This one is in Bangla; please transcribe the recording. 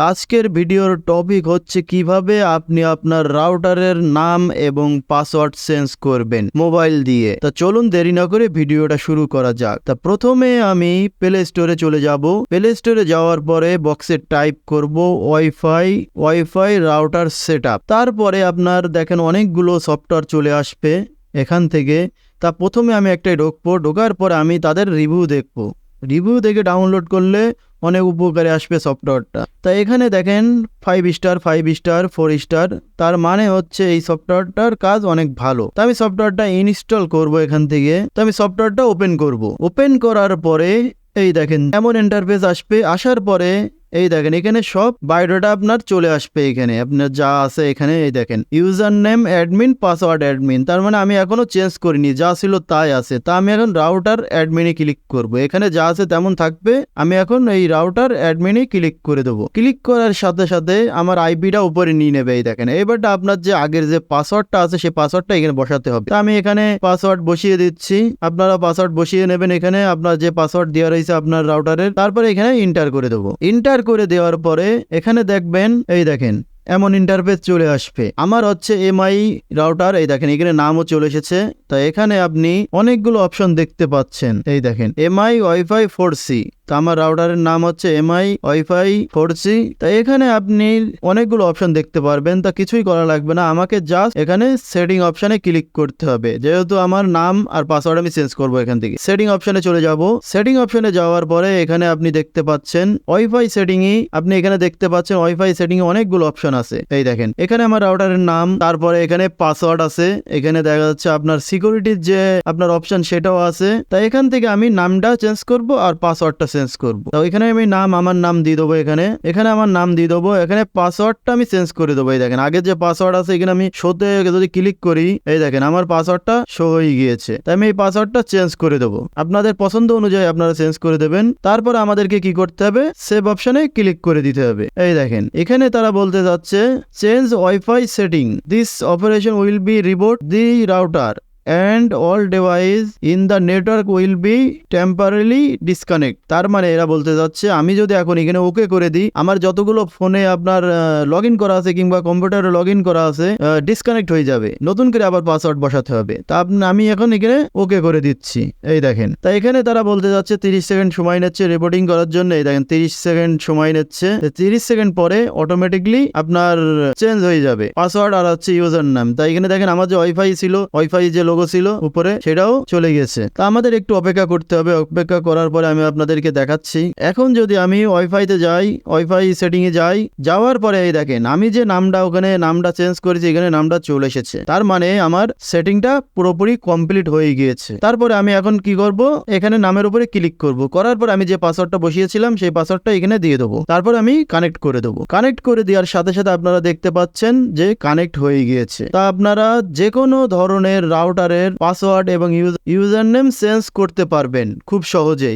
আজকের ভিডিওর টপিক হচ্ছে কীভাবে আপনি আপনার রাউটারের নাম এবং পাসওয়ার্ড চেঞ্জ করবেন মোবাইল দিয়ে। তা চলুন দেরি না করে ভিডিওটা শুরু করা যাক। তা প্রথমে আমি প্লে স্টোরে চলে যাব। প্লে স্টোরে যাওয়ার পরে বক্সে টাইপ করব ওয়াইফাই ওয়াইফাই রাউটার সেট তারপরে আপনার দেখেন অনেকগুলো সফটওয়্যার চলে আসবে এখান থেকে। তা প্রথমে আমি একটাই ঢুকবো। ঢোকার পরে আমি তাদের রিভিউ দেখব। রিভিউ দেখে ডাউনলোড করলে অনেক উপকারে আসবে সফটওয়্যারটা। তা এখানে দেখেন five star five star four star তার মানে হচ্ছে এই সফটওয়্যারটার কাজ অনেক ভালো। তা আমি সফটওয়্যারটা ইনস্টল করব এখান থেকে। তো আমি সফটওয়্যারটা ওপেন করব। ওপেন করার পরে, এই দেখেন, এমন ইন্টারফেস আসবে। আসার পরে এই দেখেন, এখানে সব বায়োডাটা আপনার চলে আসবে এখানে। আপনার যা আছে এখানে, এই দেখেন user name admin, password admin. তার মানে আমি এখনও চেঞ্জ করিনি, যা ছিল তাই আছে। তা আমি এখন রাউটার অ্যাডমিনে ক্লিক করব। এখানে যা আছে তেমন থাকবে, আমি এখন এই রাউটার অ্যাডমিনে ক্লিক করে দেবো। ক্লিক করার সাথে সাথে আমার আইপিটা উপরে নিয়ে নেবে, এই দেখেন। এবারটা আপনার যে আগের যে পাসওয়ার্ডটা আছে, সেই পাসওয়ার্ডটা এখানে বসাতে হবে। তা আমি এখানে পাসওয়ার্ড বসিয়ে দিচ্ছি। আপনারা পাসওয়ার্ড বসিয়ে নেবেন এখানে, আপনার যে পাসওয়ার্ড দেওয়া রয়েছে আপনার রাউটারের, তারপরে এখানে ইন্টার করে দেবো। ইন্টার করে দেওয়ার পরে এখানে দেখবেন, এই দেখেন, এমন ইন্টারফেস চলে আসবে। আমার হচ্ছে এমআই রাউটার এই দেখেন, এখানে নামও চলে এসেছে। তা এখানে আপনি অনেকগুলো অপশন দেখতে পাচ্ছেন। এই দেখেন এমআই ওয়াইফাই ফোর সি তা আমার রাউটারের নাম হচ্ছে এমআই ওয়াইফাই ফোর তা এখানে আপনি অনেকগুলো অপশন দেখতে পারবেন, তা কিছুই করা লাগবে না। আমাকে জাস্ট এখানে সেটিং অপশনে ক্লিক করতে হবে। যেহেতু আমার নাম আর পাসওয়ার্ড আমি চেঞ্জ করব এখান থেকে। সেটিং অপশনে চলে যাব। সেটিং অপশনে যাওয়ার পরে এখানে আপনি দেখতে পাচ্ছেন ওয়াইফাই সেটিংই আপনি এখানে দেখতে পাচ্ছেন ওয়াইফাই সেটিং অনেকগুলো অপশন আছে। এই দেখেন, এখানে আমার রাউটারের নাম, তারপরে এখানে পাসওয়ার্ড আছে। এখানে দেখা যাচ্ছে আপনার সিকিউরিটির যে আপনার অপশন সেটাও আছে। তাই এখান থেকে আমি নামটা চেঞ্জ করব আর পাসওয়ার্ডটা চেঞ্জ করব। তো এখানে আমি নাম, আমার নাম দিয়ে দেবো এখানে। এখানে আমার নাম দিয়ে দেবো। এখানে পাসওয়ার্ডটা আমি চেঞ্জ করে দেবো, এই দেখেন। আগে যে পাসওয়ার্ড আছে, এখানে আমি শোতে যদি ক্লিক করি, এই দেখেন, আমার পাসওয়ার্ডটা শো হয়ে গিয়েছে। তাই আমি এই পাসওয়ার্ডটা চেঞ্জ করে দেবো। আপনাদের পছন্দ অনুযায়ী আপনারা চেঞ্জ করে দেবেন। তারপর আমাদেরকে কি করতে হবে? সেভ অপশনে ক্লিক করে দিতে হবে। এই দেখেন, এখানে তারা বলতে যাচ্ছে change wifi setting this operation will be reboot the router and all device in the network will be temporary disconnect তার মানে এরা বলতে যাচ্ছে, আমি যদি এখন এখানে ওকে করে দিই, আমার যতগুলো ফোনে আপনার লগ ইন করা আছে কিংবা কম্পিউটারে লগ ইন করা আছে ডিসকানেক্ট হয়ে যাবে। নতুন করে আবার পাসওয়ার্ড বসাতে হবে। তা আমি এখন এখানে ওকে করে দিচ্ছি। এই দেখেন। তা এখানে তারা বলতে যাচ্ছে, তিরিশ সেকেন্ড সময় নিচ্ছে রিপোর্টিং করার জন্য। এই দেখেন, তিরিশ সেকেন্ড সময় নিচ্ছে। তিরিশ সেকেন্ড পরে অটোমেটিকলি আপনার চেঞ্জ হয়ে যাবে। পাসওয়ার্ড আর হচ্ছে ইউজার নাম তাই এখানে দেখেন, আমার যে ওয়াইফাই ছিল ওয়াইফাই যে লোগো ছিল উপরে, সেটাও চলে গেছে। তা আমাদের একটু অপেক্ষা করতে হবে। অপেক্ষা করার পরে আমি আপনাদেরকে দেখাচ্ছি। এখন যদি আমি ওয়াইফাইতে যাই ওয়াইফাই সেটিং এ যাই, যাওয়ার পরে এই দেখেন, আমি যে নামটা, ওখানে নামটা চেঞ্জ করেছি, এখানে নামটা চলে এসেছে। তার মানে আমার সেটিংটা পুরোপুরি কমপ্লিট হয়ে গিয়েছে। তারপরে আমি এখন কি করব? এখানে নামের উপরে ক্লিক করব। করার পর আমি যে পাসওয়ার্ডটা বসিয়েছিলাম, সেই পাসওয়ার্ডটা এখানে দিয়ে দেবো। তারপর আমি কানেক্ট করে দেবো। কানেক্ট করে দেওয়ার সাথে সাথে আপনারা দেখতে পাচ্ছেন যে কানেক্ট হয়ে গিয়েছে। তা আপনারা যে কোনো ধরনের রাউটারের পাসওয়ার্ড এবং ইউজার নেম চেঞ্জ করতে পারবেন খুব সহজেই।